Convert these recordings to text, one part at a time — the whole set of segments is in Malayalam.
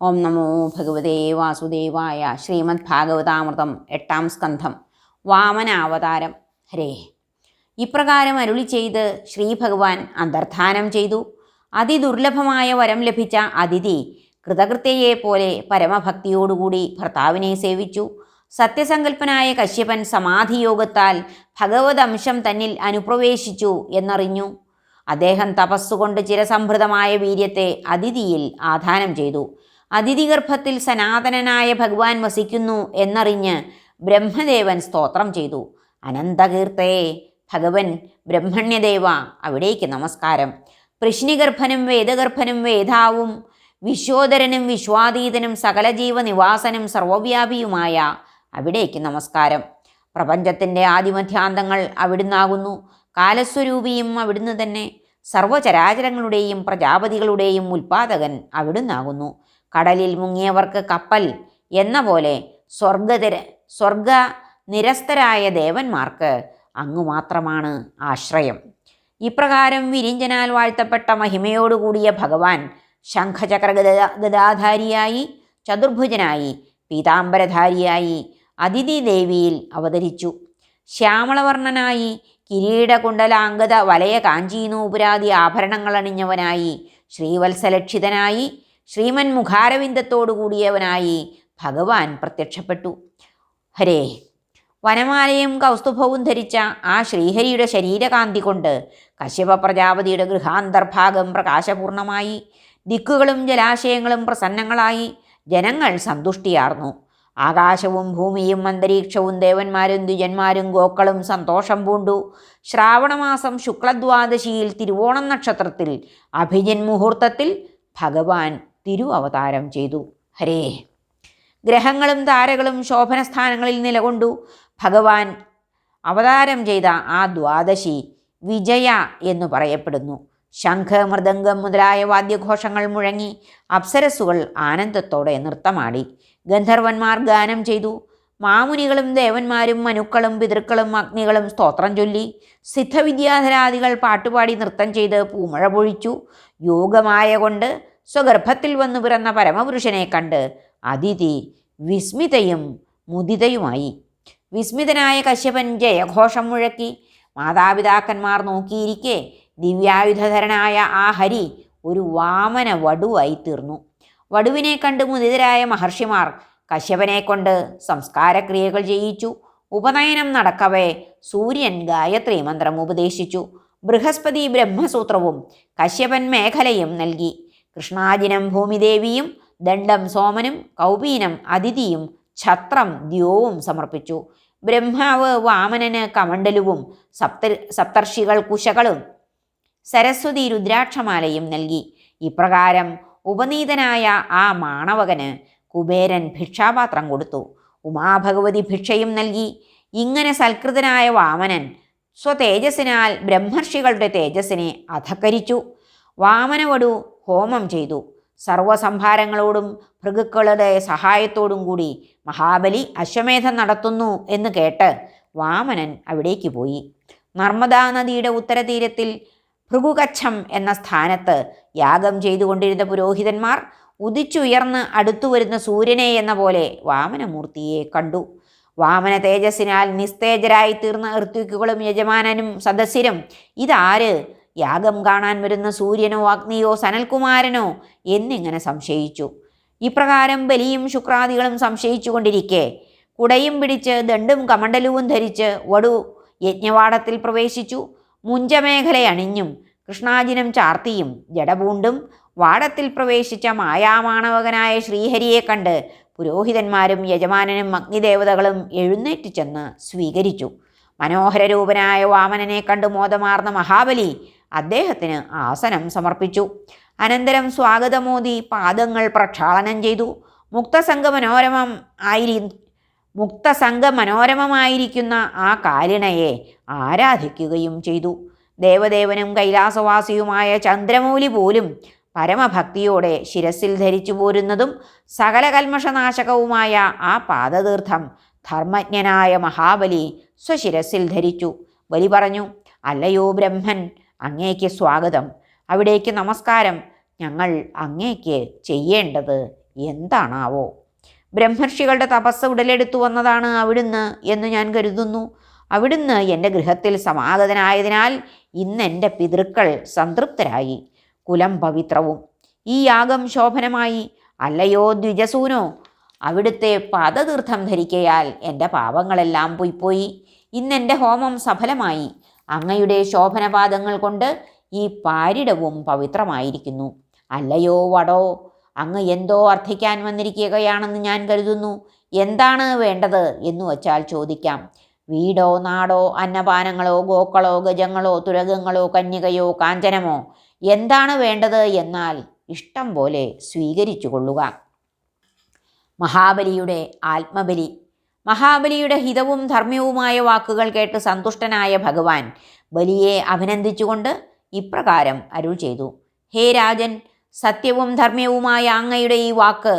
ഓം നമോ ഭഗവതേ വാസുദേവായ ശ്രീമദ് ഭാഗവതാമൃതം എട്ടാം സ്കന്ധം വാമനാവതാരം. ഹരേ. ഇപ്രകാരം അരുളി ചെയ്ത് ശ്രീ ഭഗവാൻ അന്തർധാനം ചെയ്തു. അതിദുർലഭമായ വരം ലഭിച്ച അതിഥി കൃതകൃത്യയെ പോലെ പരമഭക്തിയോടുകൂടി ഭർത്താവിനെ സേവിച്ചു. സത്യസങ്കല്പനായ കശ്യപൻ സമാധിയോഗത്താൽ ഭഗവതംശം തന്നിൽ അനുപ്രവേശിച്ചു എന്നറിഞ്ഞു. അദ്ദേഹം തപസ്സുകൊണ്ട് ചിരസംഭൃതമായ വീര്യത്തെ അതിഥിയിൽ ആധാനം ചെയ്തു. അതിഥി ഗർഭത്തിൽ സനാതനനായ ഭഗവാൻ വസിക്കുന്നു എന്നറിഞ്ഞ് ബ്രഹ്മദേവൻ സ്തോത്രം ചെയ്തു. അനന്തകീർത്തേ ഭഗവൻ ബ്രഹ്മണ്യദേവ അവിടേക്ക് നമസ്കാരം. കൃഷ്ണിഗർഭനും വേദഗർഭനും വേദാവും വിശ്വോദരനും വിശ്വാതീതനും സകല ജീവനിവാസനും സർവവ്യാപിയുമായ അവിടേക്ക് നമസ്കാരം. പ്രപഞ്ചത്തിന്റെ ആദിമധ്യാന്തങ്ങൾ അവിടുന്നാകുന്നു. കാലസ്വരൂപിയും അവിടുന്ന് തന്നെ. സർവചരാചരങ്ങളുടെയും പ്രജാപതികളുടെയും ഉൽപാദകൻ അവിടുന്നാകുന്നു. കടലിൽ മുങ്ങിയവർക്ക് കപ്പൽ എന്ന പോലെ സ്വർഗതിര സ്വർഗ നിരസ്തരായ ദേവന്മാർക്ക് അങ്ങു മാത്രമാണ് ആശ്രയം. ഇപ്രകാരം വിരിഞ്ചനാൽ വാഴ്ത്തപ്പെട്ട മഹിമയോടുകൂടിയ ഭഗവാൻ ശംഖചക്ര ഗദ ഗദാധാരിയായി ചതുർഭുജനായി പീതാംബരധാരിയായി അതിഥി ദേവിയിൽ അവതരിച്ചു. ശ്യാമളവർണനായി കിരീടകുണ്ടലാംഗത വലയ കാഞ്ചീനൂപുരാതി ആഭരണങ്ങൾ അണിഞ്ഞവനായി ശ്രീവത്സലക്ഷിതനായി ശ്രീമൻ മുഖാരവിന്ദത്തോടു കൂടിയവനായി ഭഗവാൻ പ്രത്യക്ഷപ്പെട്ടു. ഹരേ. വനമാലയും കൗസ്തുഭവും ധരിച്ച ആ ശ്രീഹരിയുടെ ശരീരകാന്തി കൊണ്ട് കശ്യപ പ്രജാപതിയുടെ ഗൃഹാന്തർഭാഗം പ്രകാശപൂർണമായി. ദിക്കുകളും ജലാശയങ്ങളും പ്രസന്നങ്ങളായി ജനങ്ങൾ സന്തുഷ്ടിയാർന്നു. ആകാശവും ഭൂമിയും അന്തരീക്ഷവും ദേവന്മാരും ദ്വിജന്മാരും ഗോക്കളും സന്തോഷം പൂണ്ടു. ശ്രാവണമാസം ശുക്ലദ്വാദശിയിൽ തിരുവോണം നക്ഷത്രത്തിൽ അഭിജൻ മുഹൂർത്തത്തിൽ ഭഗവാൻ തിരു അവതാരം ചെയ്തു. ഹരേ. ഗ്രഹങ്ങളും താരകളും ശോഭനസ്ഥാനങ്ങളിൽ നിലകൊണ്ടു. ഭഗവാൻ അവതാരം ചെയ്ത ആ ദ്വാദശി വിജയ എന്ന് പറയപ്പെടുന്നു. ശംഖ് മൃദംഗം മുതലായ വാദ്യഘോഷങ്ങൾ മുഴങ്ങി അപ്സരസുകൾ ആനന്ദത്തോടെ നൃത്തമാടി. ഗന്ധർവന്മാർ ഗാനം ചെയ്തു. മാമുനികളും ദേവന്മാരും മനുക്കളും പിതൃക്കളും അഗ്നികളും സ്തോത്രം ചൊല്ലി. സിദ്ധവിദ്യാധരാദികൾ പാട്ടുപാടി നൃത്തം ചെയ്ത് പൂമഴ പൊഴിച്ചു. യോഗമായ കൊണ്ട് സ്വഗർഭത്തിൽ വന്നു പിറന്ന പരമപുരുഷനെ കണ്ട് അതിഥി വിസ്മിതയും മുദിതയുമായി. വിസ്മിതനായ കശ്യപൻ ജയഘോഷം മുഴക്കി മാതാപിതാക്കന്മാർ നോക്കിയിരിക്കെ ദിവ്യായുധധരനായ ആ ഹരി ഒരു വാമന വടുവായി തീർന്നു. വടുവിനെ കണ്ട് മുദിതരായ മഹർഷിമാർ കശ്യപനെ കൊണ്ട് സംസ്കാരക്രിയകൾ ചെയ്യിച്ചു. ഉപനയനം നടക്കവേ സൂര്യൻ ഗായത്രി മന്ത്രം ഉപദേശിച്ചു. ബൃഹസ്പതി ബ്രഹ്മസൂത്രവും കശ്യപൻ മേഖലയും നൽകി. കൃഷ്ണാജിനം ഭൂമിദേവിയും ദണ്ഡം സോമനും കൗപീനം അതിഥിയും ഛത്രം ദ്യോവും സമർപ്പിച്ചു. ബ്രഹ്മാവ് വാമനന് കമണ്ഡലുവും സപ്ത സപ്തർഷികൾ കുശകളും സരസ്വതി രുദ്രാക്ഷമാലയും നൽകി. ഇപ്രകാരം ഉപനീതനായ ആ മാണവകന് കുബേരൻ ഭിക്ഷാപാത്രം കൊടുത്തു. ഉമാഭഗവതി ഭിക്ഷയും നൽകി. ഇങ്ങനെ സൽകൃതനായ വാമനൻ സ്വതേജസ്സിനാൽ ബ്രഹ്മർഷികളുടെ തേജസ്സിനെ അധക്കരിച്ചു വാമനവടു ഹോമം ചെയ്തു. സർവസംഭാരങ്ങളോടും ഭൃഗുക്കളുടെ സഹായത്തോടും കൂടി മഹാബലി അശ്വമേധം നടത്തുന്നു എന്ന് കേട്ട് വാമനൻ അവിടേക്ക് പോയി. നർമ്മദാ നദിയുടെ ഉത്തരതീരത്തിൽ ഭൃഗുകച്ഛം എന്ന സ്ഥാനത്ത് യാഗം ചെയ്തുകൊണ്ടിരുന്ന പുരോഹിതന്മാർ ഉദിച്ചുയർന്ന് അടുത്തു വരുന്ന സൂര്യനെ എന്ന പോലെ വാമനമൂർത്തിയെ കണ്ടു. വാമന തേജസ്സിനാൽ നിസ്തേജരായി തീർന്ന ഋത്വിക്കുകളും യജമാനനും സദസ്യരും ഇതാര് യാഗം കാണാൻ വരുന്ന സൂര്യനോ അഗ്നിയോ സനൽകുമാരനോ എന്നിങ്ങനെ സംശയിച്ചു. ഇപ്രകാരം ബലിയും ശുക്രാദികളും സംശയിച്ചു കൊണ്ടിരിക്കെ കുടയും പിടിച്ച് ദണ്ടും കമണ്ടലുവും ധരിച്ച് വടു യജ്ഞവാടത്തിൽ പ്രവേശിച്ചു. മുഞ്ചമേഖല അണിഞ്ഞും കൃഷ്ണാജിനം ചാർത്തിയും ജടപൂണ്ടും വാടത്തിൽ പ്രവേശിച്ച മായാമാണവകനായ ശ്രീഹരിയെ കണ്ട് പുരോഹിതന്മാരും യജമാനനും അഗ്നിദേവതകളും എഴുന്നേറ്റ് ചെന്ന് സ്വീകരിച്ചു. മനോഹരരൂപനായ വാമനനെ കണ്ട് മോദമാർന്ന മഹാബലി അദ്ദേഹത്തിന് ആസനം സമർപ്പിച്ചു. അനന്തരം സ്വാഗതമോദി പാദങ്ങൾ പ്രക്ഷാളനം ചെയ്തു. മുക്തസംഘ മനോരമം ആയിരി മുക്തസംഘ മനോരമമായിരിക്കുന്ന ആ കാലിണയെ ആരാധിക്കുകയും ചെയ്തു. ദേവദേവനും കൈലാസവാസിയുമായ ചന്ദ്രമൗലി പോലും പരമഭക്തിയോടെ ശിരസിൽ ധരിച്ചു പോരുന്നതും സകല കൽമഷനാശകവുമായ ആ പാദതീർത്ഥം ധർമ്മജ്ഞനായ മഹാബലി സ്വശിരസിൽ ധരിച്ചു. ബലി പറഞ്ഞു അല്ലയോ ബ്രഹ്മൻ അങ്ങേക്ക് സ്വാഗതം. അവിടേക്ക് നമസ്കാരം. ഞങ്ങൾ അങ്ങേക്ക് ചെയ്യേണ്ടത് എന്താണാവോ? ബ്രഹ്മർഷികളുടെ തപസ് ഉടലെടുത്തു വന്നതാണ് അവിടുന്ന് എന്ന് ഞാൻ കരുതുന്നു. അവിടുന്ന് എന്റെ ഗൃഹത്തിൽ സമാഗതനായതിനാൽ ഇന്ന് എന്റെ പിതൃക്കൾ സംതൃപ്തരായി. കുലം പവിത്രവും. ഈ യാഗം ശോഭനമായി. അല്ലയോ ദ്വിജസൂനോ? അവിടുത്തെ പാദതീർത്ഥം ധരിക്കയാൽ എന്റെ പാപങ്ങളെല്ലാം പോയിപ്പോയി. ഇന്നെന്റെ ഹോമം സഫലമായി. അങ്ങയുടെ ശോഭനപാദങ്ങൾ കൊണ്ട് ഈ പാരിടവും പവിത്രമായിരിക്കുന്നു. അല്ലയോ വടോ അങ്ങ് എന്തോ അർത്ഥിക്കാൻ വന്നിരിക്കുകയാണെന്ന് ഞാൻ കരുതുന്നു. എന്താണ് വേണ്ടത് എന്ന് വച്ചാൽ ചോദിക്കാം. വീടോ നാടോ അന്നപാനങ്ങളോ ഗോക്കളോ ഗജങ്ങളോ തുരകങ്ങളോ കന്യകയോ കാഞ്ചനമോ? എന്താണ് വേണ്ടത് എന്നാൽ ഇഷ്ടം പോലെ സ്വീകരിച്ചു കൊള്ളുക. മഹാബലിയുടെ ആത്മബലി മഹാബലിയുടെ ഹിതവും ധർമ്മ്യവുമായ വാക്കുകൾ കേട്ട് സന്തുഷ്ടനായ ഭഗവാൻ ബലിയെ അഭിനന്ദിച്ചുകൊണ്ട് ഇപ്രകാരം അരുൾ ചെയ്തു. ഹേ രാജൻ സത്യവും ധർമ്മ്യവുമായ അങ്ങയുടെ ഈ വാക്ക്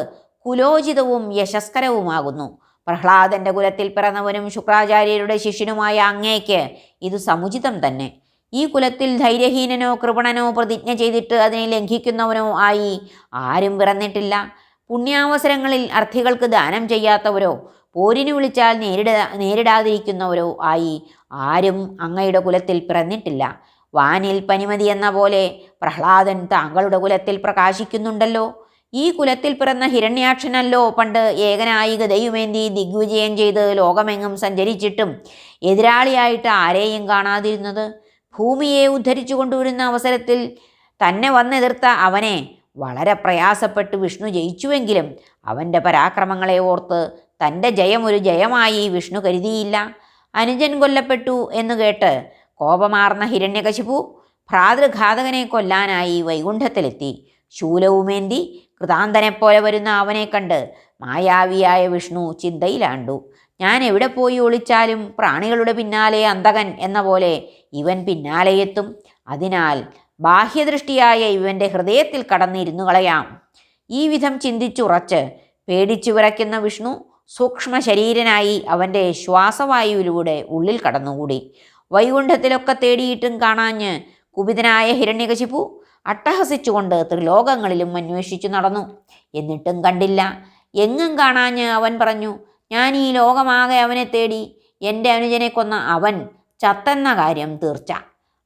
കുലോചിതവും യശസ്കരവുമാകുന്നു. പ്രഹ്ലാദന്റെ കുലത്തിൽ പിറന്നവനും ശുക്രാചാര്യരുടെ ശിഷ്യനുമായ അങ്ങേക്ക് ഇത് സമുചിതം തന്നെ. ഈ കുലത്തിൽ ധൈര്യഹീനനോ കൃപണനോ പ്രതിജ്ഞ ചെയ്തിട്ട് അതിനെ ലംഘിക്കുന്നവനോ ആയി ആരും പിറന്നിട്ടില്ല. പുണ്യാവസരങ്ങളിൽ അർത്ഥികൾക്ക് ദാനം ചെയ്യാത്തവരോ പോരിന് വിളിച്ചാൽ നേരിട നേരിടാതിരിക്കുന്നവരോ ആയി ആരും അങ്ങയുടെ കുലത്തിൽ പിറന്നിട്ടില്ല. വാനിൽ പനിമതി എന്ന പോലെ പ്രഹ്ലാദൻ താങ്കളുടെ കുലത്തിൽ പ്രകാശിക്കുന്നുണ്ടല്ലോ. ഈ കുലത്തിൽ പിറന്ന ഹിരണ്യാക്ഷനല്ലോ പണ്ട് ഏകനായി ഗതയുമേന്തി ദിഗ്വിജയം ചെയ്ത് ലോകമെങ്ങും സഞ്ചരിച്ചിട്ടും എതിരാളിയായിട്ട് ആരെയും കാണാതിരുന്നത്. ഭൂമിയെ ഉദ്ധരിച്ചു കൊണ്ടുവരുന്ന അവസരത്തിൽ തന്നെ വന്നെതിർത്ത അവനെ വളരെ പ്രയാസപ്പെട്ട് വിഷ്ണു ജയിച്ചുവെങ്കിലും അവന്റെ പരാക്രമങ്ങളെ ഓർത്ത് തന്റെ ജയം ഒരു ജയമായി വിഷ്ണു കരുതിയില്ല. അനുജൻ കൊല്ലപ്പെട്ടു എന്ന് കേട്ട് കോപമാർന്ന ഹിരണ്യകശിപു ഭ്രാതൃഘാതകനെ കൊല്ലാനായി വൈകുണ്ഠത്തിലെത്തി. ശൂലവുമേന്തി കൃതാന്തനെപ്പോലെ വരുന്ന അവനെ കണ്ട് മായാവിയായ വിഷ്ണു ചിന്തയിലാണ്ടു. ഞാൻ എവിടെ പോയി ഒളിച്ചാലും പ്രാണികളുടെ പിന്നാലെ അന്തകൻ എന്ന പോലെ ഇവൻ പിന്നാലെയെത്തും അതിനാൽ ബാഹ്യദൃഷ്ടിയായ ഇവന്റെ ഹൃദയത്തിൽ കടന്നിരുന്നു കളയാം. ഈ വിധം ചിന്തിച്ചുറച്ച് പേടിച്ചു വിറയ്ക്കുന്ന വിഷ്ണു സൂക്ഷ്മ ശരീരനായി അവന്റെ ശ്വാസവായുവിലൂടെ ഉള്ളിൽ കടന്നുകൂടി. വൈകുണ്ഠത്തിലൊക്കെ തേടിയിട്ടും കാണാഞ്ഞ് കുപിതനായ ഹിരണ്യകശിപ്പു അട്ടഹസിച്ചുകൊണ്ട് ത്രിലോകങ്ങളിലും അന്വേഷിച്ചു നടന്നു. എന്നിട്ടും കണ്ടില്ല. എങ്ങും കാണാഞ്ഞ് അവൻ പറഞ്ഞു ഞാൻ ഈ ലോകമാകെ അവനെ തേടി എന്റെ അനുജനെ കൊന്ന അവൻ ചത്തെന്ന കാര്യം തീർച്ച.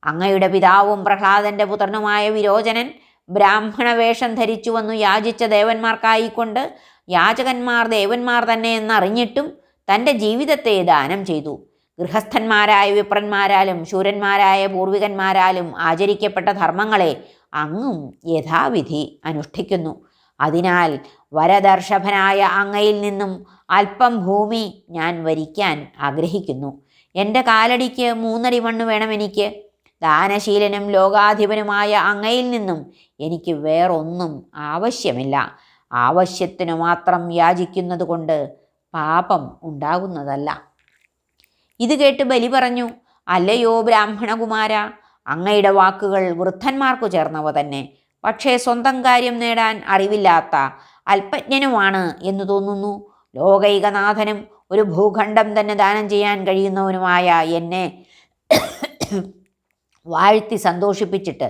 അങ്ങയുടെ പിതാവും പ്രഹ്ലാദന്റെ പുത്രനുമായ വിരോചനൻ ബ്രാഹ്മണ വേഷം ധരിച്ചു വന്നു യാചിച്ച ദേവന്മാർക്കായിക്കൊണ്ട് യാചകന്മാർ ദേവന്മാർ തന്നെ എന്നറിഞ്ഞിട്ടും തന്റെ ജീവിതത്തെ ദാനം ചെയ്തു. ഗൃഹസ്ഥന്മാരായ വിപ്രന്മാരാലും ശൂരന്മാരായ പൂർവികന്മാരാലും ആചരിക്കപ്പെട്ട ധർമ്മങ്ങളെ അങ്ങും യഥാവിധി അനുഷ്ഠിക്കുന്നു. അതിനാൽ വരദർഷഭനായ അങ്ങയിൽ നിന്നും അല്പം ഭൂമി ഞാൻ വരിക്കാൻ ആഗ്രഹിക്കുന്നു. എന്റെ കാലടിക്ക് മൂന്നടി മണ്ണ് വേണം എനിക്ക്. ദാനശീലനും ലോകാധിപനുമായ അങ്ങയിൽ നിന്നും എനിക്ക് വേറൊന്നും ആവശ്യമില്ല. ആവശ്യത്തിനു മാത്രം യാചിക്കുന്നത് കൊണ്ട് പാപം ഉണ്ടാകുന്നതല്ല. ഇത് കേട്ട് ബലി പറഞ്ഞു അല്ലയോ ബ്രാഹ്മണകുമാര അങ്ങയുടെ വാക്കുകൾ വൃദ്ധന്മാർക്കു ചേർന്നവ തന്നെ. പക്ഷേ സ്വന്തം കാര്യം നേടാൻ അറിവില്ലാത്ത അല്പജ്ഞനുമാണ് എന്ന് തോന്നുന്നു. ലോകൈകനാഥനും ഒരു ഭൂഖണ്ഡം തന്നെ ദാനം ചെയ്യാൻ കഴിയുന്നവനുമായ എന്നെ വാഴ്ത്തി സന്തോഷിപ്പിച്ചിട്ട്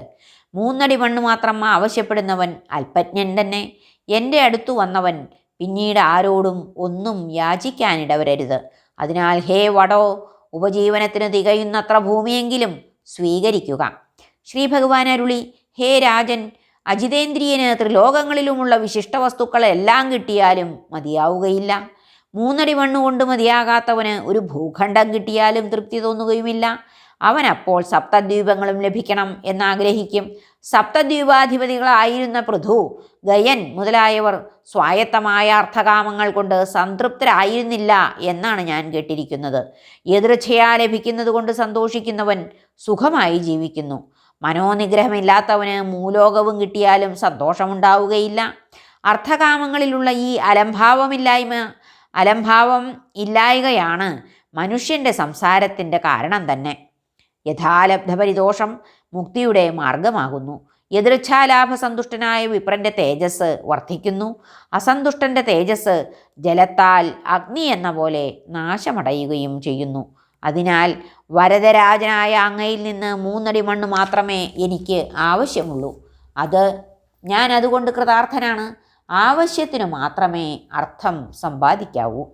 മൂന്നടി മണ്ണ് മാത്രം ആവശ്യപ്പെടുന്നവൻ അല്പജ്ഞൻ തന്നെ. എന്റെ അടുത്ത് വന്നവൻ പിന്നീട് ആരോടും ഒന്നും യാചിക്കാനിടവരരുത്. അതിനാൽ ഹേ വടോ ഉപജീവനത്തിന് തികയുന്നത്ര ഭൂമിയെങ്കിലും സ്വീകരിക്കുക. ശ്രീ ഭഗവാൻ അരുളി ഹേ രാജൻ അജിതേന്ദ്രിയന് ത്രിലോകങ്ങളിലുമുള്ള വിശിഷ്ട വസ്തുക്കളെല്ലാം കിട്ടിയാലും മതിയാവുകയില്ല. മൂന്നടി മണ്ണുകൊണ്ട് മതിയാകാത്തവന് ഒരു ഭൂഖണ്ഡം കിട്ടിയാലും തൃപ്തി തോന്നുകയുമില്ല. അവൻ അപ്പോൾ സപ്തദ്വീപങ്ങളും ലഭിക്കണം എന്നാഗ്രഹിക്കും. സപ്തദ്വീപാധിപതികളായിരുന്ന പൃഥു ഗയൻ മുതലായവർ സ്വായത്തമായ അർത്ഥകാമങ്ങൾ കൊണ്ട് സംതൃപ്തരായിരുന്നില്ല എന്നാണ് ഞാൻ കേട്ടിരിക്കുന്നത്. എതിർച്ഛയാ ലഭിക്കുന്നത് കൊണ്ട് സന്തോഷിക്കുന്നവൻ സുഖമായി ജീവിക്കുന്നു. മനോനിഗ്രഹമില്ലാത്തവന് മൂലോകവും കിട്ടിയാലും സന്തോഷമുണ്ടാവുകയില്ല. അർത്ഥകാമങ്ങളിലുള്ള ഈ അലംഭാവമില്ലായ്മ അലംഭാവം ഇല്ലായകയാണ് മനുഷ്യന്റെ സംസാരത്തിന്റെ കാരണം തന്നെ. യഥാലബ്ധപരിദോഷം മുക്തിയുടെ മാർഗമാകുന്നു. എതിർച്ഛാലാഭസന്തുഷ്ടനായ വിപ്രന്റെ തേജസ് വർദ്ധിക്കുന്നു. അസന്തുഷ്ടന്റെ തേജസ് ജലത്താൽ അഗ്നി എന്ന പോലെ നാശമടയുകയും ചെയ്യുന്നു. അതിനാൽ വരദരാജനായ അങ്ങയിൽ നിന്ന് മൂന്നടി മണ്ണ് മാത്രമേ എനിക്ക് ആവശ്യമുള്ളൂ. അത് ഞാൻ അതുകൊണ്ട് കൃതാർത്ഥനാണ്. ആവശ്യത്തിനു മാത്രമേ അർത്ഥം സമ്പാദിക്കാവൂ.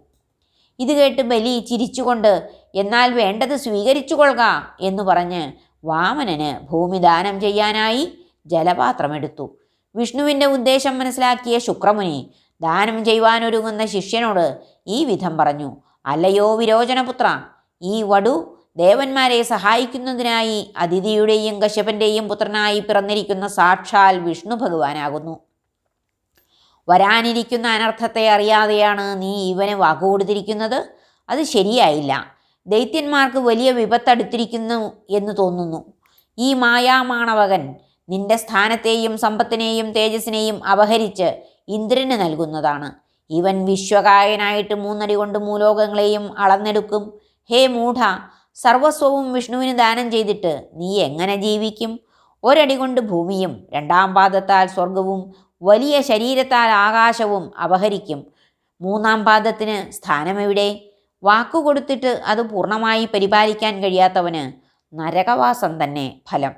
ഇത് കേട്ട് ബലി ചിരിച്ചുകൊണ്ട് എന്നാൽ വേണ്ടത് സ്വീകരിച്ചു കൊള്ളുക എന്ന് പറഞ്ഞ് വാമനന് ഭൂമിദാനം ചെയ്യാനായി ജലപാത്രമെടുത്തു വിഷ്ണുവിന്റെ ഉദ്ദേശം മനസ്സിലാക്കിയ ശുക്രമുനി ദാനം ചെയ്യുവാനൊരുങ്ങുന്ന ശിഷ്യനോട് ഈ വിധം പറഞ്ഞു അല്ലയോ വിരോചനപുത്ര ഈ വടു ദേവന്മാരെ സഹായിക്കുന്നതിനായി അതിഥിയുടെയും കശ്യപന്റെയും പുത്രനായി പിറന്നിരിക്കുന്ന സാക്ഷാൽ വിഷ്ണു ഭഗവാനാകുന്നു. വരാനിരിക്കുന്ന അനർത്ഥത്തെ അറിയാതെയാണ് നീ ഇവന് വാക്കുകൊടുത്തിരിക്കുന്നത് അത് ശരിയായില്ല. ദൈത്യന്മാർക്ക് വലിയ വിപത്തടുത്തിരിക്കുന്നു എന്ന് തോന്നുന്നു. ഈ മായാമാണവകൻ നിന്റെ സ്ഥാനത്തെയും സമ്പത്തിനെയും തേജസ്സിനെയും അപഹരിച്ച് ഇന്ദ്രന് നൽകുന്നതാണ്. ഇവൻ വിശ്വകായനായിട്ട് മൂന്നടി കൊണ്ട് മൂലോകങ്ങളെയും അളന്നെടുക്കും. ഹേ മൂഢ സർവസ്വവും വിഷ്ണുവിന് ദാനം ചെയ്തിട്ട് നീ എങ്ങനെ ജീവിക്കും? ഒരടി കൊണ്ട് ഭൂമിയും രണ്ടാം പാദത്താൽ സ്വർഗവും വലിയ ശരീരത്താൽ ആകാശവും അപഹരിക്കും. മൂന്നാം പാദത്തിന് സ്ഥാനമെവിടെ വാക്കുകൊടുത്തിട്ട് അത് പൂർണമായി പരിപാലിക്കാൻ കഴിയാത്തവന് നരകവാസം തന്നെ ഫലം.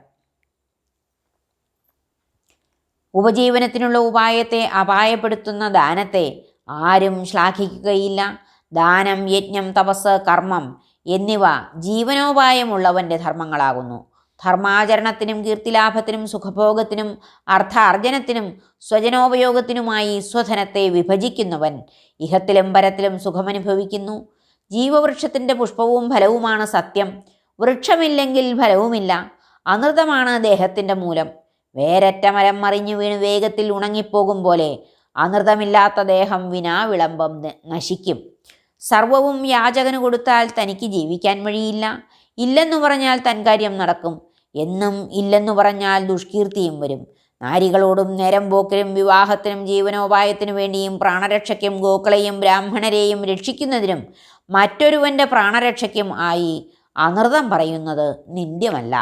ഉപജീവനത്തിനുള്ള ഉപായത്തെ അപായപ്പെടുത്തുന്ന ദാനത്തെ ആരും ശ്ലാഘിക്കുകയില്ല. ദാനം യജ്ഞം തപസ് കർമ്മം എന്നിവ ജീവനോപായമുള്ളവന്റെ ധർമ്മങ്ങളാകുന്നു. ധർമാചരണത്തിനും കീർത്തിലാഭത്തിനും സുഖഭോഗത്തിനും അർത്ഥാർജനത്തിനും സ്വജനോപയോഗത്തിനുമായി സ്വധനത്തെ വിഭജിക്കുന്നവൻ ഇഹത്തിലും പരത്തിലും സുഖമനുഭവിക്കുന്നു. ജീവവൃക്ഷത്തിന്റെ പുഷ്പവും ഫലവുമാണ് സത്യം. വൃക്ഷമില്ലെങ്കിൽ ഫലവുമില്ല. അനൃതമാണ് ദേഹത്തിന്റെ മൂലം. വേരറ്റ മരം മറിഞ്ഞു വീണ് വേഗത്തിൽ ഉണങ്ങിപ്പോകും പോലെ അനൃതമില്ലാത്ത ദേഹം വിനാ വിളംബം നശിക്കും. സർവവും യാചകന് കൊടുത്താൽ തനിക്ക് ജീവിക്കാൻ വഴിയില്ല. ഇല്ലെന്നു പറഞ്ഞാൽ തൻ കാര്യം നടക്കും. എന്നും ഇല്ലെന്നു പറഞ്ഞാൽ ദുഷ്കീർത്തിയും വരും. നാരികളോടും നേരം പോക്കിനും വിവാഹത്തിനും ജീവനോപായത്തിനു വേണ്ടിയും പ്രാണരക്ഷയ്ക്കും ഗോക്കളെയും ബ്രാഹ്മണരെയും രക്ഷിക്കുന്നതിനും മറ്റൊരുവന്റെ പ്രാണരക്ഷയ്ക്കും ആയി അനൃതം പറയുന്നത് നിന്ദ്യമല്ല.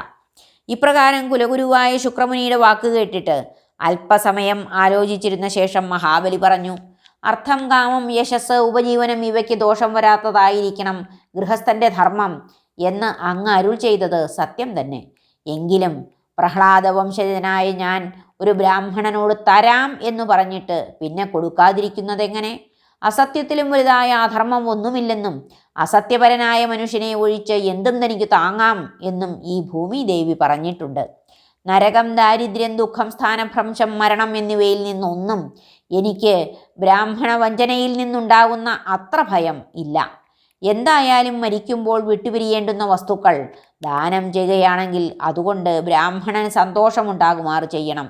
ഇപ്രകാരം കുലഗുരുവായ ശുക്രമുനിയുടെ വാക്ക് കേട്ടിട്ട് അല്പസമയം ആലോചിച്ചിരുന്ന ശേഷം മഹാബലി പറഞ്ഞു അർത്ഥം കാമം യശസ് ഉപജീവനം ഇവയ്ക്ക് ദോഷം വരാത്തതായിരിക്കണം ഗൃഹസ്ഥന്റെ ധർമ്മം എന്ന് അങ്ങ് അരുൾ ചെയ്തത് സത്യം തന്നെ. എങ്കിലും പ്രഹ്ലാദ വംശജനായ ഞാൻ ഒരു ബ്രാഹ്മണനോട് തരാം എന്ന് പറഞ്ഞിട്ട് പിന്നെ കൊടുക്കാതിരിക്കുന്നതെങ്ങനെ? അസത്യത്തിലും വലുതായ അധർമ്മം ഒന്നുമില്ലെന്നും അസത്യപരനായ മനുഷ്യനെ ഒഴിച്ച് എന്തും തനിക്ക് താങ്ങാം എന്നും ഈ ഭൂമി ദേവി പറഞ്ഞിട്ടുണ്ട്. നരകം ദാരിദ്ര്യം ദുഃഖം സ്ഥാനഭ്രംശം മരണം എന്നിവയിൽ നിന്നൊന്നും എനിക്ക് ബ്രാഹ്മണ വഞ്ചനയിൽ നിന്നുണ്ടാകുന്ന അത്ര ഭയം ഇല്ല. എന്തായാലും മരിക്കുമ്പോൾ വിട്ടുപിരിയേണ്ടുന്ന വസ്തുക്കൾ. ദാനം ചെയ്യുകയാണെങ്കിൽ അതുകൊണ്ട് ബ്രാഹ്മണന് സന്തോഷമുണ്ടാകുമാറ് ചെയ്യണം.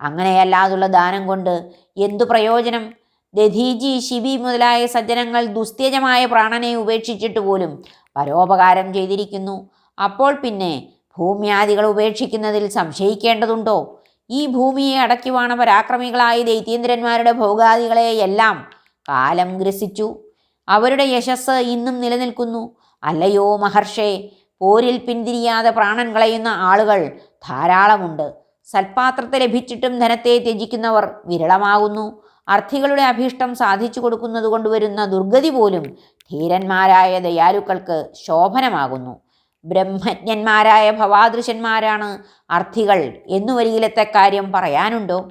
അങ്ങനെയല്ലാതുള്ള ദാനം കൊണ്ട് എന്തു പ്രയോജനം? ദധീജി ശിബി മുതലായ സജ്ജനങ്ങൾ ദുസ്ത്യജമായ പ്രാണനെ ഉപേക്ഷിച്ചിട്ട് പോലും പരോപകാരം ചെയ്തിരിക്കുന്നു. അപ്പോൾ പിന്നെ ഭൂമ്യാദികൾ ഉപേക്ഷിക്കുന്നതിൽ സംശയിക്കേണ്ടതുണ്ടോ? ഈ ഭൂമിയെ അടക്കിവാണ പരാക്രമികളായ ദൈത്യേന്ദ്രന്മാരുടെ ഭോഗാദികളെയെല്ലാം കാലം ഗ്രസിച്ചു. അവരുടെ യശസ് ഇന്നും നിലനിൽക്കുന്നു. അല്ലയോ മഹർഷേ പോരിൽ പിന്തിരിയാതെ പ്രാണൻ കളയുന്ന ആളുകൾ ധാരാളമുണ്ട്. സൽപാത്രത്തെ ലഭിച്ചിട്ടും ധനത്തെ ത്യജിക്കുന്നവർ വിരളമാകുന്നു. അർത്ഥികളുടെ അഭീഷ്ടം സാധിച്ചു കൊടുക്കുന്നത് കൊണ്ടുവരുന്ന ദുർഗതി പോലും ധീരന്മാരായ ദയാലുക്കൾക്ക് ശോഭനമാകുന്നു. ബ്രഹ്മജ്ഞന്മാരായ ഭവാദൃശന്മാരാണ് അർത്ഥികൾ എന്നുവരികിലത്തെ കാര്യം പറയാനുണ്ടോ?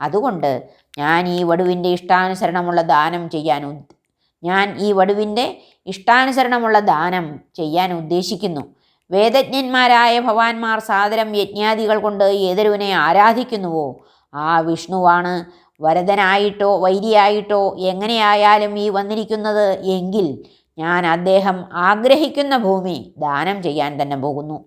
അതുകൊണ്ട് ഞാൻ ഈ വടുവിന്റെ ഇഷ്ടാനുസരണമുള്ള ദാനം ചെയ്യാൻ ഞാൻ ഈ വടുവിന്റെ ഇഷ്ടാനുസരണമുള്ള ദാനം ചെയ്യാൻ ഉദ്ദേശിക്കുന്നു. വേദജ്ഞന്മാരായ ഭവാന്മാർ സാദരം യജ്ഞാദികൾ കൊണ്ട് ഏതൊരുവിനെ ആരാധിക്കുന്നുവോ ആ വിഷ്ണുവാണ്. വരദനായിട്ടോ വൈരിയായിട്ടോ എങ്ങനെയായാലും ഈ വന്നിരിക്കുന്നത് എങ്കിൽ ഞാൻ അദ്ദേഹം ആഗ്രഹിക്കുന്ന ഭൂമി ദാനം ചെയ്യാൻ തന്നെ പോകുന്നു.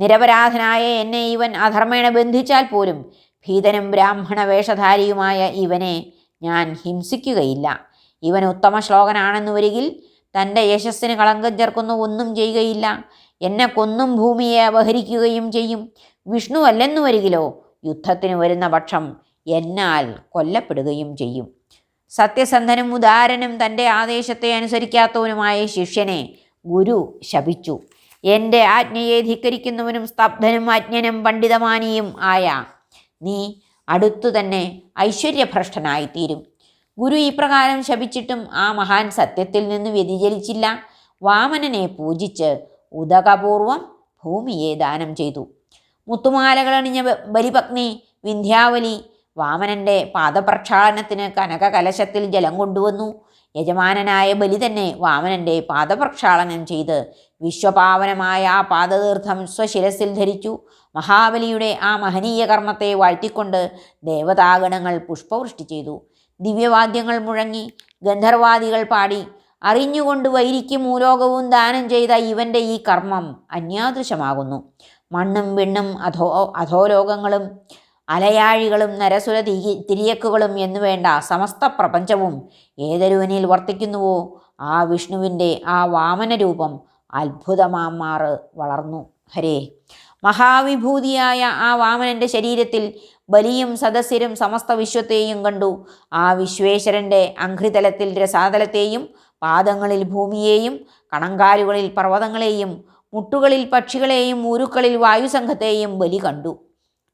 നിരപരാധനായ എന്നെ ഇവൻ അധർമ്മേണ ബന്ധിച്ചാൽ പോലും ഭീതനും ബ്രാഹ്മണ വേഷധാരിയുമായ ഇവനെ ഞാൻ ഹിംസിക്കുകയില്ല. ഇവൻ ഉത്തമ ശ്ലോകനാണെന്ന് വരികിൽ തന്റെ യശസ്സിന് കളങ്കം ചേർക്കുന്ന ഒന്നും ചെയ്യുകയില്ല. എന്നെ കൊന്നും ഭൂമിയെ അപഹരിക്കുകയും ചെയ്യും. വിഷ്ണു അല്ലെന്നു വരികിലോ യുദ്ധത്തിന് വരുന്ന പക്ഷം എന്നാൽ കൊല്ലപ്പെടുകയും ചെയ്യും. സത്യസന്ധനും ഉദാരനും തന്റെ ആദേശത്തെ അനുസരിക്കാത്തവനുമായ ശിഷ്യനെ ഗുരു ശപിച്ചു. എന്റെ ആജ്ഞയെ ധിക്കരിക്കുന്നവനും സ്തബ്ധനും അജ്ഞനും പണ്ഡിതമാനിയും ആയ നീ അടുത്തു തന്നെ ഐശ്വര്യഭ്രഷ്ടനായിത്തീരും. ഗുരു ഇപ്രകാരം ശപിച്ചിട്ടും ആ മഹാൻ സത്യത്തിൽ നിന്ന് വ്യതിചലിച്ചില്ല. വാമനനെ പൂജിച്ച് ഉദകപൂർവം ഭൂമിയെ ദാനം ചെയ്തു. മുത്തുമാലകളണിഞ്ഞ ബലിപത്നി വിന്ധ്യാവലി വാമനന്റെ പാദപ്രക്ഷാളനത്തിന് കനകകലശത്തിൽ ജലം കൊണ്ടുവന്നു. യജമാനനായ ബലി തന്നെ വാമനന്റെ പാദപ്രക്ഷാളനം ചെയ്ത് വിശ്വപാവനമായ ആ പാദതീർത്ഥം സ്വശിരസിൽ ധരിച്ചു. മഹാബലിയുടെ ആ മഹനീയ കർമ്മത്തെ വാഴ്ത്തിക്കൊണ്ട് ദേവതാഗണങ്ങൾ പുഷ്പവൃഷ്ടി ചെയ്തു. ദിവ്യവാദ്യങ്ങൾ മുഴങ്ങി ഗന്ധർവാദികൾ പാടി. അറിഞ്ഞുകൊണ്ട് വൈരിക്കും മൂലോകവും ദാനം ചെയ്ത ഇവന്റെ ഈ കർമ്മം അന്യാദൃശമാകുന്നു മണ്ണും വിണ്ണും അധോ അധോലോകങ്ങളും അലയാഴികളും നരസുര തിരി തിരിയക്കുകളും എന്നുവേണ്ട സമസ്ത പ്രപഞ്ചവും ഏതൊരുവനിൽ വർത്തിക്കുന്നുവോ ആ വിഷ്ണുവിന്റെ ആ വാമന രൂപം അത്ഭുതമാമാറ് വളർന്നു. ഹരേ. മഹാവിഭൂതിയായ ആ വാമനന്റെ ശരീരത്തിൽ ബലിയും സദസ്യരും സമസ്ത വിശ്വത്തെയും കണ്ടു. ആ വിശ്വേശ്വരന്റെ അഘ്രിതലത്തിൽ രസാതലത്തെയും പാദങ്ങളിൽ ഭൂമിയെയും കണങ്കാലുകളിൽ പർവതങ്ങളെയും മുട്ടുകളിൽ പക്ഷികളെയും ഊരുക്കളിൽ വായുസംഘത്തെയും ബലി കണ്ടു.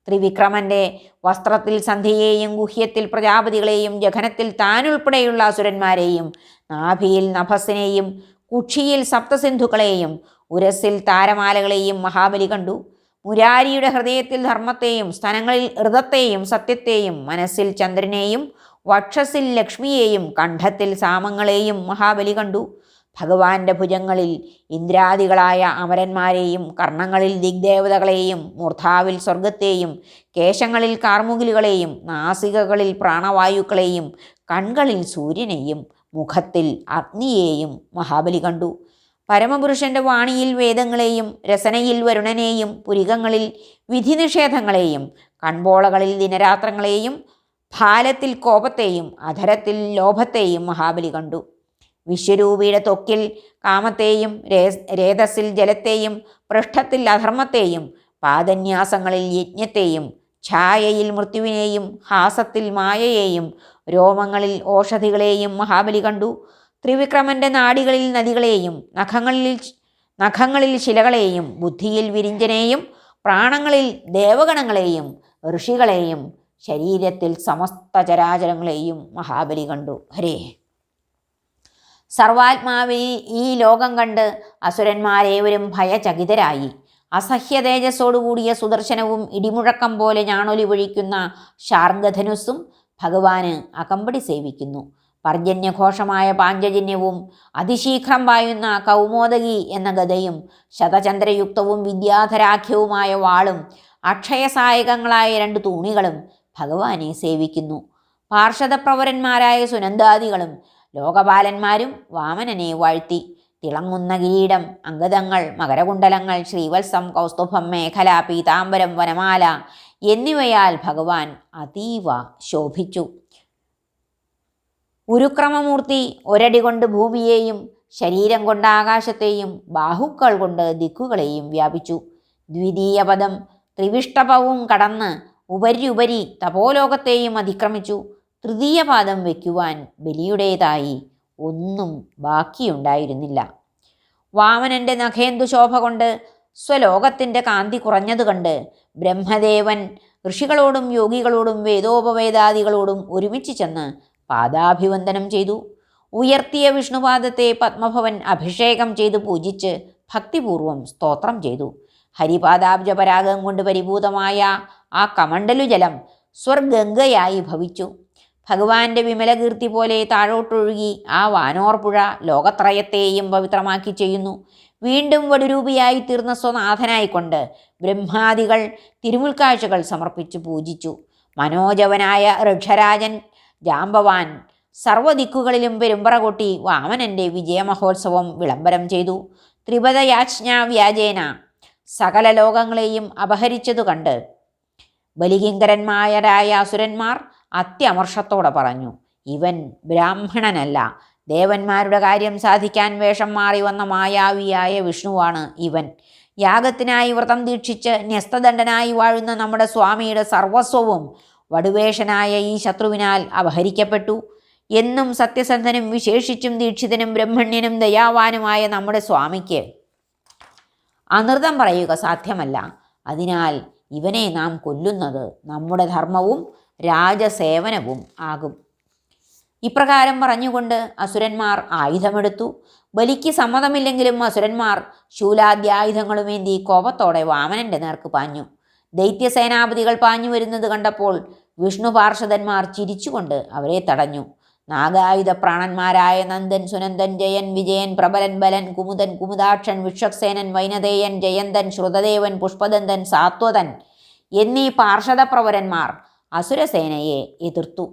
ത്രിവിക്രമന്റെ വസ്ത്രത്തിൽ സന്ധ്യയെയും ഗുഹ്യത്തിൽ പ്രജാപതികളെയും ജഘനത്തിൽ താനുൾപ്പെടെയുള്ള അസുരന്മാരെയും നാഭിയിൽ നഭസിനെയും കുക്ഷിയിൽ സപ്തസിന്ധുക്കളെയും ഉരസിൽ താരമാലകളെയും മഹാബലി കണ്ടു. മുരാരിയുടെ ഹൃദയത്തിൽ ധർമ്മത്തെയും സ്ഥലങ്ങളിൽ ഋതത്തെയും സത്യത്തെയും മനസ്സിൽ ചന്ദ്രനെയും വക്ഷസിൽ ലക്ഷ്മിയെയും കണ്ഠത്തിൽ സാമങ്ങളെയും മഹാബലി കണ്ടു. ഭഗവാന്റെ ഭുജങ്ങളിൽ ഇന്ദ്രാദികളായ അമരന്മാരെയും കർണങ്ങളിൽ ദിഗ്ദേവതകളെയും മൂർധാവിൽ സ്വർഗത്തെയും കേശങ്ങളിൽ കാർമുകിലുകളെയും നാസികകളിൽ പ്രാണവായുക്കളെയും കൺകളിൽ സൂര്യനെയും മുഖത്തിൽ അഗ്നിയെയും മഹാബലി കണ്ടു. പരമപുരുഷന്റെ വാണിയിൽ വേദങ്ങളെയും രസനയിൽ വരുണനെയും പുരികങ്ങളിൽ വിധിനിഷേധങ്ങളെയും കൺപോളകളിൽ ദിനരാത്രങ്ങളെയും ഭാലത്തിൽ കോപത്തെയും അധരത്തിൽ ലോഭത്തെയും മഹാബലി കണ്ടു. വിശ്വരൂപിയുടെ തൊക്കിൽ കാമത്തെയും രേതസ്സിൽ ജലത്തെയും പൃഷ്ഠത്തിൽ അധർമ്മത്തെയും പാദന്യാസങ്ങളിൽ യജ്ഞത്തെയും ഛായയിൽ മൃത്യുവിനെയും ഹാസത്തിൽ മായയെയും രോമങ്ങളിൽ ഓഷധികളെയും മഹാബലി കണ്ടു. ത്രിവിക്രമന്റെ നാടികളിൽ നദികളെയും നഖങ്ങളിൽ നഖങ്ങളിൽ ശിലകളെയും ബുദ്ധിയിൽ വിരിഞ്ചനെയും പ്രാണങ്ങളിൽ ദേവഗണങ്ങളെയും ഋഷികളെയും ശരീരത്തിൽ സമസ്ത ചരാചരങ്ങളെയും മഹാബലി കണ്ടു. ഹരേ. സർവാത്മാവി ഈ ലോകം കണ്ട് അസുരന്മാരേവരും ഭയചകിതരായി. അസഹ്യ തേജസ്സോടുകൂടിയ സുദർശനവും ഇടിമുഴക്കം പോലെ ഞാണൊലി പൊഴിക്കുന്ന ശാർഗധനുസ്സും ഭഗവാന് അകമ്പടി സേവിക്കുന്നു. പർജന്യഘോഷമായ പാഞ്ചജന്യവും അതിശീഘ്രം പായുന്ന കൗമോദകി എന്ന ഗതയും ശതചന്ദ്രയുക്തവും വിദ്യാധരാഖ്യവുമായ വാളും അക്ഷയസായകങ്ങളായ രണ്ട് തൂണികളും ഭഗവാനെ സേവിക്കുന്നു. പാർഷദപ്രവരന്മാരായ സുനന്ദാദികളും ലോകപാലന്മാരും വാമനനെ വാഴ്ത്തി. തിളങ്ങുന്ന കിരീടം അംഗതങ്ങൾ മകരകുണ്ടലങ്ങൾ ശ്രീവത്സം കൗസ്തുഭം മേഖല പീതാംബരം വനമാല എന്നിവയാൽ ഭഗവാൻ അതീവ ശോഭിച്ചു. ഉരുക്രമമൂർത്തി ഒരടി കൊണ്ട് ഭൂമിയെയും ശരീരം കൊണ്ട് ആകാശത്തെയും ബാഹുക്കൾ കൊണ്ട് ദിക്കുകളെയും വ്യാപിച്ചു. ദ്വിതീയ പദം ത്രിവിഷ്ടപവും കടന്ന് ഉപരിയുപരി തപോലോകത്തെയും അതിക്രമിച്ചു. തൃതീയ പാദം വയ്ക്കുവാൻ ബലിയുടേതായി ഒന്നും ബാക്കിയുണ്ടായിരുന്നില്ല. വാമനന്റെ നഖേന്ദു ശോഭ കൊണ്ട് സ്വലോകത്തിന്റെ കാന്തി കുറഞ്ഞത് കണ്ട് ബ്രഹ്മദേവൻ ഋഷികളോടും യോഗികളോടും വേദോപവേദാദികളോടും ഒരുമിച്ച് ചെന്ന് പാദാഭിവന്ദനം ചെയ്തു. ഉയർത്തിയ വിഷ്ണുപാദത്തെ പത്മഭവൻ അഭിഷേകം ചെയ്ത് പൂജിച്ച് ഭക്തിപൂർവം സ്തോത്രം ചെയ്തു. ഹരിപാദാബ്ജപരാഗം കൊണ്ട് പരിഭൂതമായ ആ കമണ്ടലു ജലം സ്വർഗംഗയായി ഭവിച്ചു. ഭഗവാന്റെ വിമലകീർത്തി പോലെ താഴോട്ടൊഴുകി ആ വാനോർപ്പുഴ ലോകത്രയത്തെയും പവിത്രമാക്കി ചെയ്യുന്നു. വീണ്ടും വടുരൂപിയായി തീർന്ന സ്വനാഥനായിക്കൊണ്ട് ബ്രഹ്മാദികൾ തിരുമുൽക്കാഴ്ചകൾ സമർപ്പിച്ചു പൂജിച്ചു. മനോജവനായ ഋക്ഷരാജൻ ജാമ്പവാൻ സർവദിക്കുകളിലും പെരുമ്പറ കൊട്ടി വാമനന്റെ വിജയമഹോത്സവം വിളംബരം ചെയ്തു. ത്രിപദയാജ്ഞാ വ്യാജേന സകല ലോകങ്ങളെയും അപഹരിച്ചതു കണ്ട് ബലികിങ്കരന്മാരായ അസുരന്മാർ അത്യമർഷത്തോടെ പറഞ്ഞു ഇവൻ ബ്രാഹ്മണനല്ല. ദേവന്മാരുടെ കാര്യം സാധിക്കാൻ വേഷം മാറി വന്ന മായാവിയായ വിഷ്ണുവാണ് ഇവൻ. യാഗത്തിനായി വ്രതം ദീക്ഷിച്ച് ന്യസ്തദണ്ഡനായി വാഴുന്ന നമ്മുടെ സ്വാമിയുടെ സർവസ്വവും വടുവേഷനായ ഈ ശത്രുവിനാൽ അപഹരിക്കപ്പെട്ടു. എന്നും സത്യസന്ധനും വിശേഷിച്ചും ദീക്ഷിതനും ബ്രഹ്മണ്യനും ദയാവാനുമായ നമ്മുടെ സ്വാമിക്ക് അനൃതം പറയുക സാധ്യമല്ല. അതിനാൽ ഇവനെ നാം കൊല്ലുന്നത് നമ്മുടെ ധർമ്മവും രാജസേവനവും ആകും. ഇപ്രകാരം പറഞ്ഞുകൊണ്ട് അസുരന്മാർ ആയുധമെടുത്തു. ബലിക്ക് സമ്മതമില്ലെങ്കിലും അസുരന്മാർ ശൂലാദ്യായുധങ്ങളുമേന്തി കോപത്തോടെ വാമനന്റെ നേർക്ക് പാഞ്ഞു. ദൈത്യസേനാപതികൾ പാഞ്ഞു വരുന്നത് കണ്ടപ്പോൾ വിഷ്ണു പാർഷദന്മാർ ചിരിച്ചുകൊണ്ട് അവരെ തടഞ്ഞു. നാഗായുധ പ്രാണന്മാരായ നന്ദൻ സുനന്ദൻ ജയൻ വിജയൻ പ്രബലൻ ബലൻ കുമുദൻ കുമുദാക്ഷൻ വിക്ഷക്സേനൻ വൈനതേയൻ ജയന്തൻ ശ്രുതദേവൻ പുഷ്പദന്തൻ സാത്വതൻ എന്നീ പാർഷദപ്രവരന്മാർ അസുരസേനയെ എതിർത്തു.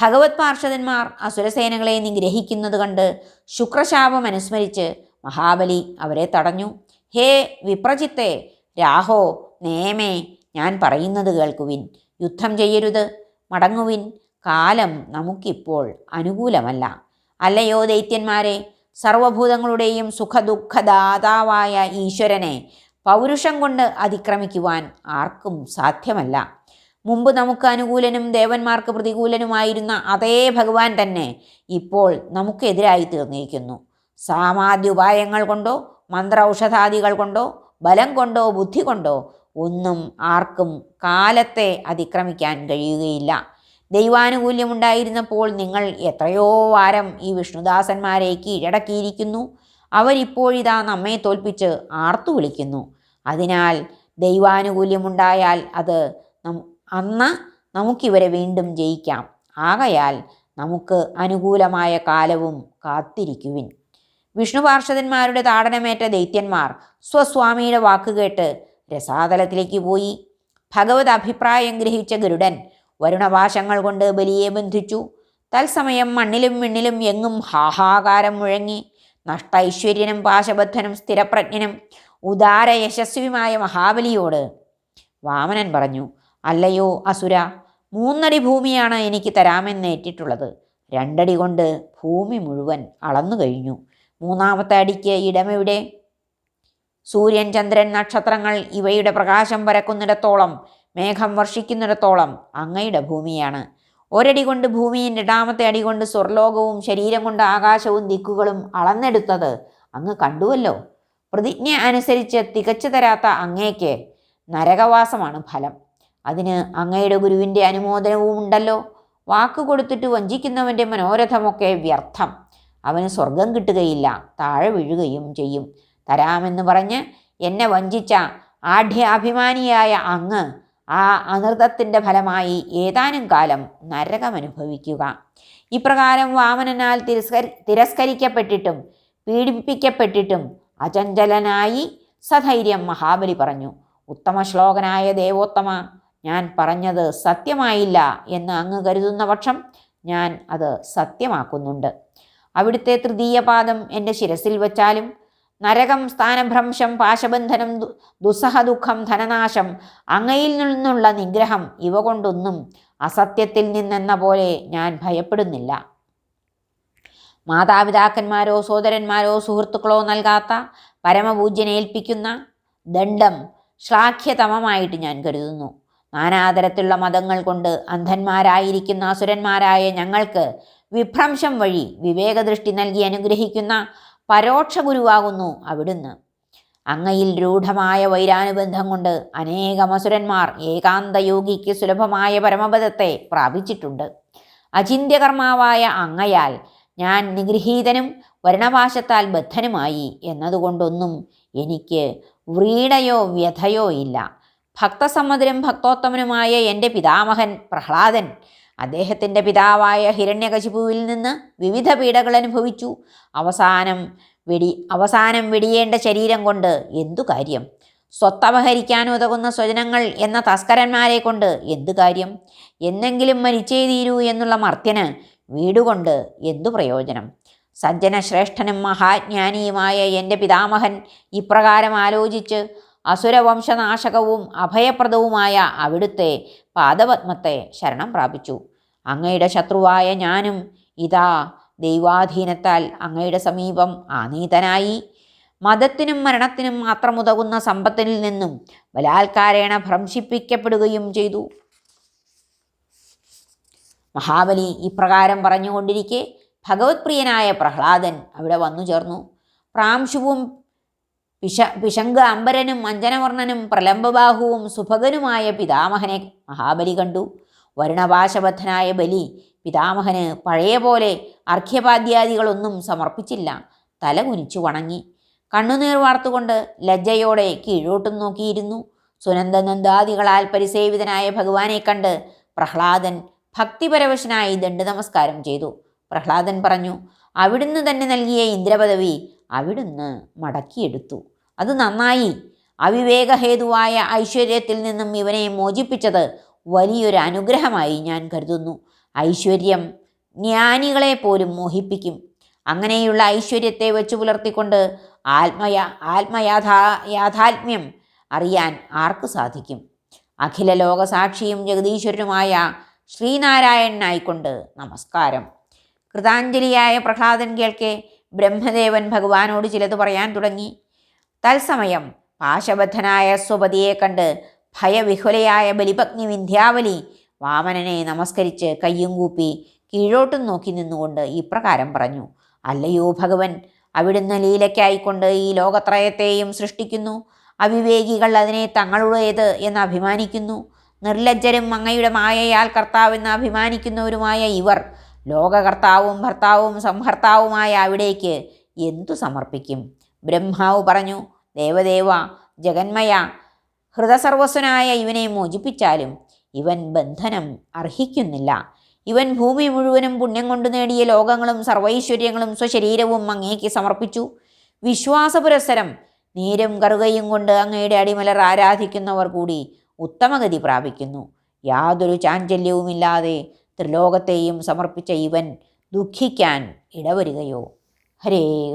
ഭഗവത് പാർഷദന്മാർ അസുരസേനകളെ നിഗ്രഹിക്കുന്നത് കണ്ട് ശുക്രശാപം അനുസ്മരിച്ച് മഹാബലി അവരെ തടഞ്ഞു. ഹേ വിപ്രചിത്തെ രാഹോ നേമേ ഞാൻ പറയുന്നത് കേൾക്കുവിൻ. യുദ്ധം ചെയ്യരുത്. മടങ്ങുവിൻ കാലം നമുക്കിപ്പോൾ അനുകൂലമല്ല. അല്ലയോ ദൈത്യന്മാരെ സർവഭൂതങ്ങളുടെയും സുഖദുഃഖദാതാവായ ഈശ്വരനെ പൗരുഷം കൊണ്ട് അതിക്രമിക്കുവാൻ ആർക്കും സാധ്യമല്ല. മുമ്പ് നമുക്ക് അനുകൂലനും ദേവന്മാർക്ക് പ്രതികൂലനുമായിരുന്ന അതേ ഭഗവാൻ തന്നെ ഇപ്പോൾ നമുക്കെതിരായി തീർന്നിരിക്കുന്നു. സാമാദ്യുപായങ്ങൾ കൊണ്ടോ മന്ത്ര ഔഷധാദികൾ കൊണ്ടോ ബലം കൊണ്ടോ ബുദ്ധി കൊണ്ടോ ഒന്നും ആർക്കും കാലത്തെ അതിക്രമിക്കാൻ കഴിയുകയില്ല. ദൈവാനുകൂല്യമുണ്ടായിരുന്നപ്പോൾ നിങ്ങൾ എത്രയോ വാരം ഈ വിഷ്ണുദാസന്മാരെ കീഴടക്കിയിരിക്കുന്നു. അവരിപ്പോഴിതാ നമ്മെ തോൽപ്പിച്ച് ആർത്തു വിളിക്കുന്നു. അതിനാൽ ദൈവാനുകൂല്യമുണ്ടായാൽ അത് അന്ന് നമുക്കിവരെ വീണ്ടും ജയിക്കാം. ആകയാൽ നമുക്ക് അനുകൂലമായ കാലവും കാത്തിരിക്കുവിൻ. വിഷ്ണു പാർഷദന്മാരുടെ താടനമേറ്റ ദൈത്യന്മാർ സ്വസ്വാമിയുടെ വാക്കുകേട്ട് രസാതലത്തിലേക്ക് പോയി. ഭഗവത് അഭിപ്രായം ഗ്രഹിച്ച ഗരുഡൻ വരുണവാശങ്ങൾ കൊണ്ട് ബലിയെ ബന്ധിച്ചു. തത്സമയം മണ്ണിലും വിണ്ണിലും എങ്ങും ഹാഹാകാരം മുഴങ്ങി. നഷ്ട ഐശ്വര്യനും പാശബദ്ധനും സ്ഥിരപ്രജ്ഞനും ഉദാര യശസ്വിയുമായ മഹാബലിയോട് വാമനൻ പറഞ്ഞു അല്ലയോ അസുര മൂന്നടി ഭൂമിയാണ് എനിക്ക് തരാമെന്ന് ഏറ്റിട്ടുള്ളത്. രണ്ടടി കൊണ്ട് ഭൂമി മുഴുവൻ അളന്നു കഴിഞ്ഞു മൂന്നാമത്തെ അടിക്ക് ഇടമെവിടെ? സൂര്യൻ ചന്ദ്രൻ നക്ഷത്രങ്ങൾ ഇവയുടെ പ്രകാശം പരക്കുന്നിടത്തോളം മേഘം വർഷിക്കുന്നിടത്തോളം അങ്ങയുടെ ഭൂമിയാണ്. ഒരടി കൊണ്ട് ഭൂമിയും രണ്ടാമത്തെ അടി കൊണ്ട് സ്വർലോകവും ശരീരം കൊണ്ട് ആകാശവും ദിക്കുകളും അളന്നെടുത്തത് അങ്ങ് കണ്ടുവല്ലോ. പ്രതിജ്ഞ അനുസരിച്ച് തികച്ചു തരാത്ത അങ്ങേക്ക് നരകവാസമാണ് ഫലം. അതിന് അങ്ങയുടെ ഗുരുവിന്റെ അനുമോദനവും ഉണ്ടല്ലോ. വാക്ക് കൊടുത്തിട്ട് വഞ്ചിക്കുന്നവന്റെ മനോരഥമൊക്കെ വ്യർത്ഥം. അവന് സ്വർഗം കിട്ടുകയില്ല താഴെ വീഴുകയും ചെയ്യും. തരാമെന്ന് പറഞ്ഞ് എന്നെ വഞ്ചിച്ച ആഢ്യാഭിമാനിയായ അങ്ങ് ആ അനൃതത്തിന്റെ ഫലമായി ഏതാനും കാലം നരകമനുഭവിക്കുക. ഇപ്രകാരം വാമനനാൽ തിരസ്കരി തിരസ്കരിക്കപ്പെട്ടിട്ടും പീഡിപ്പിക്കപ്പെട്ടിട്ടും അചഞ്ചലനായി സധൈര്യം മഹാബലി പറഞ്ഞു. ഉത്തമ ശ്ലോകനായ ദേവോത്തമ ഞാൻ പറഞ്ഞത് സത്യമായില്ല എന്ന് അങ്ങ് കരുതുന്ന പക്ഷം ഞാൻ അത് സത്യമാക്കുന്നുണ്ട്. അവിടുത്തെ തൃതീയ പാദം എന്റെ ശിരസിൽ വച്ചാലും നരകം സ്ഥാനഭ്രംശം പാശബന്ധനം ദുസ്സഹ ദുഃഖം ധനനാശം അങ്ങയിൽ നിന്നുള്ള നിഗ്രഹം ഇവ കൊണ്ടൊന്നും അസത്യത്തിൽ നിന്നെന്ന പോലെ ഞാൻ ഭയപ്പെടുന്നില്ല. മാതാപിതാക്കന്മാരോ സോദരന്മാരോ സുഹൃത്തുക്കളോ നൽകാത്ത പരമപൂജ്യനെ ഏൽപ്പിക്കുന്ന ദണ്ഡം ശ്ലാഘ്യതമമായിട്ട് ഞാൻ കരുതുന്നു. നാനാതരത്തിലുള്ള മതങ്ങൾ കൊണ്ട് അന്ധന്മാരായിരിക്കുന്ന അസുരന്മാരായ ഞങ്ങൾക്ക് വിഭ്രംശം വഴി വിവേകദൃഷ്ടി നൽകി അനുഗ്രഹിക്കുന്ന പരോക്ഷ ഗുരുവാകുന്നു അവിടുന്ന്. അങ്ങയിൽ രൂഢമായ വൈരാനുബന്ധം കൊണ്ട് അനേകം അസുരന്മാർ ഏകാന്തയോഗിക്ക് സുലഭമായ പരമപദത്തെ പ്രാപിച്ചിട്ടുണ്ട്. അചിന്ത്യകർമാവായ അങ്ങയാൽ ഞാൻ നിഗൃഹീതനും വർണപാശത്താൽ ബദ്ധനുമായി എന്നതുകൊണ്ടൊന്നും എനിക്ക് വ്രീഡയോ വ്യഥയോ ഇല്ല. ഭക്തസമ്മതരും ഭക്തോത്തമനുമായ എന്റെ പിതാമഹൻ പ്രഹ്ലാദൻ അദ്ദേഹത്തിന്റെ പിതാവായ ഹിരണ്യകശിപുവിൽ നിന്ന് വിവിധ പീഡകൾ അനുഭവിച്ചു. അവസാനം വെടി അവസാനം വെടിയേണ്ട ശരീരം കൊണ്ട് എന്തു കാര്യം? സ്വത്തപഹരിക്കാൻ ഉതകുന്ന സ്വജനങ്ങൾ എന്ന തസ്കരന്മാരെ കൊണ്ട് എന്തു കാര്യം? എന്നെങ്കിലും മരിച്ചേ തീരൂ എന്നുള്ള മർത്യന് വീടുകൊണ്ട് എന്തു പ്രയോജനം? സജ്ജനശ്രേഷ്ഠനും മഹാജ്ഞാനിയുമായ എന്റെ പിതാമഹൻ ഇപ്രകാരം ആലോചിച്ച് അസുരവംശനാശകവും അഭയപ്രദവുമായ അവിടുത്തെ പാദപത്മത്തെ ശരണം പ്രാപിച്ചു. അങ്ങയുടെ ശത്രുവായ ഞാനും ഇതാ ദൈവാധീനത്താൽ അങ്ങയുടെ സമീപം ആനീതനായി. മതത്തിനും മരണത്തിനും മാത്രമുതകുന്ന സമ്പത്തിൽ നിന്നും ബലാത്കാരേണ ഭ്രംശിപ്പിക്കപ്പെടുകയും ചെയ്തു. മഹാബലി ഇപ്രകാരം പറഞ്ഞുകൊണ്ടിരിക്കെ ഭഗവത് പ്രിയനായ പ്രഹ്ലാദൻ അവിടെ വന്നു ചേർന്നു. പ്രാംശുവും പിശ പിശങ്ക അമ്പരനും അഞ്ജനവർണനും പ്രലംബബാഹുവും സുഭകനുമായ പിതാമഹനെ മഹാബലി കണ്ടു. വരുണപാശബദ്ധനായ ബലി പിതാമഹന് പഴയ പോലെ അർഘ്യപാദ്യാദികളൊന്നും സമർപ്പിച്ചില്ല. തല കുനിച്ചു വണങ്ങി. കണ്ണുനീർ വാർത്തുകൊണ്ട് ലജ്ജയോടെ കീഴോട്ടും നോക്കിയിരുന്നു. സുനന്ദനന്ദാദികളാൽ പരിസേവിതനായ ഭഗവാനെ കണ്ട് പ്രഹ്ലാദൻ ഭക്തിപരവശനായി ദണ്ഡ് നമസ്കാരം ചെയ്തു. പ്രഹ്ലാദൻ പറഞ്ഞു അവിടുന്ന് തന്നെ നൽകിയ ഇന്ദ്രപദവി അവിടുന്ന് മടക്കിയെടുത്തു. അത് നന്നായി. അവിവേകഹേതുവായ ഐശ്വര്യത്തിൽ നിന്നും ഇവനെ മോചിപ്പിച്ചത് വലിയൊരു അനുഗ്രഹമായി ഞാൻ കരുതുന്നു. ഐശ്വര്യം ജ്ഞാനികളെ പോലും മോഹിപ്പിക്കും. അങ്ങനെയുള്ള ഐശ്വര്യത്തെ വെച്ചു പുലർത്തിക്കൊണ്ട് ആത്മയ ആത്മയാഥാ യാഥാത്മ്യം അറിയാൻ ആർക്ക് സാധിക്കും? അഖില ലോകസാക്ഷിയും ജഗദീശ്വരനുമായ ശ്രീനാരായണനായിക്കൊണ്ട് നമസ്കാരം. കൃതാഞ്ജലിയായ പ്രഹ്ലാദൻ കേൾക്കെ ബ്രഹ്മദേവൻ ഭഗവാനോട് ചിലത് പറയാൻ തുടങ്ങി. തത്സമയം പാശബദ്ധനായ സ്വപതിയെ കണ്ട് ഭയവിഹുലയായ ബലിപത്നി വിന്ധ്യാവലി വാമനനെ നമസ്കരിച്ച് കയ്യും കൂപ്പി കീഴോട്ടും നോക്കി നിന്നുകൊണ്ട് ഇപ്രകാരം പറഞ്ഞു അല്ലയോ ഭഗവൻ അവിടുന്ന് ലീലയ്ക്കായിക്കൊണ്ട് ഈ ലോകത്രയത്തെയും സൃഷ്ടിക്കുന്നു. അവിവേകികൾ അതിനെ തങ്ങളുടേത് എന്ന് അഭിമാനിക്കുന്നു. നിർലജ്ജരും അങ്ങയുടെ മായയാൽ കർത്താവെന്ന് അഭിമാനിക്കുന്നവരുമായ ഇവർ ലോകകർത്താവും ഭർത്താവും സംഹർത്താവുമായ അവിടേക്ക് എന്തു സമർപ്പിക്കും? ബ്രഹ്മാവ് പറഞ്ഞു ദേവദേവ ജഗന്മയ ഹൃദസർവസ്വനായ ഇവനെ മോചിപ്പിച്ചാലും ഇവൻ ബന്ധനം അർഹിക്കുന്നില്ല. ഇവൻ ഭൂമി മുഴുവനും പുണ്യം കൊണ്ട് നേടിയ ലോകങ്ങളും സർവൈശ്വര്യങ്ങളും സ്വശരീരവും അങ്ങേക്ക് സമർപ്പിച്ചു. വിശ്വാസ പുരസ്സരം നീരും കറുകയും കൊണ്ട് അങ്ങയുടെ അടിമലർ ആരാധിക്കുന്നവർ കൂടി ഉത്തമഗതി പ്രാപിക്കുന്നു. യാതൊരു ചാഞ്ചല്യവുമില്ലാതെ ത്രിലോകത്തെയും സമർപ്പിച്ച ഇവൻ ദുഃഖിക്കാൻ ഇടവരികയോ. ഹരേ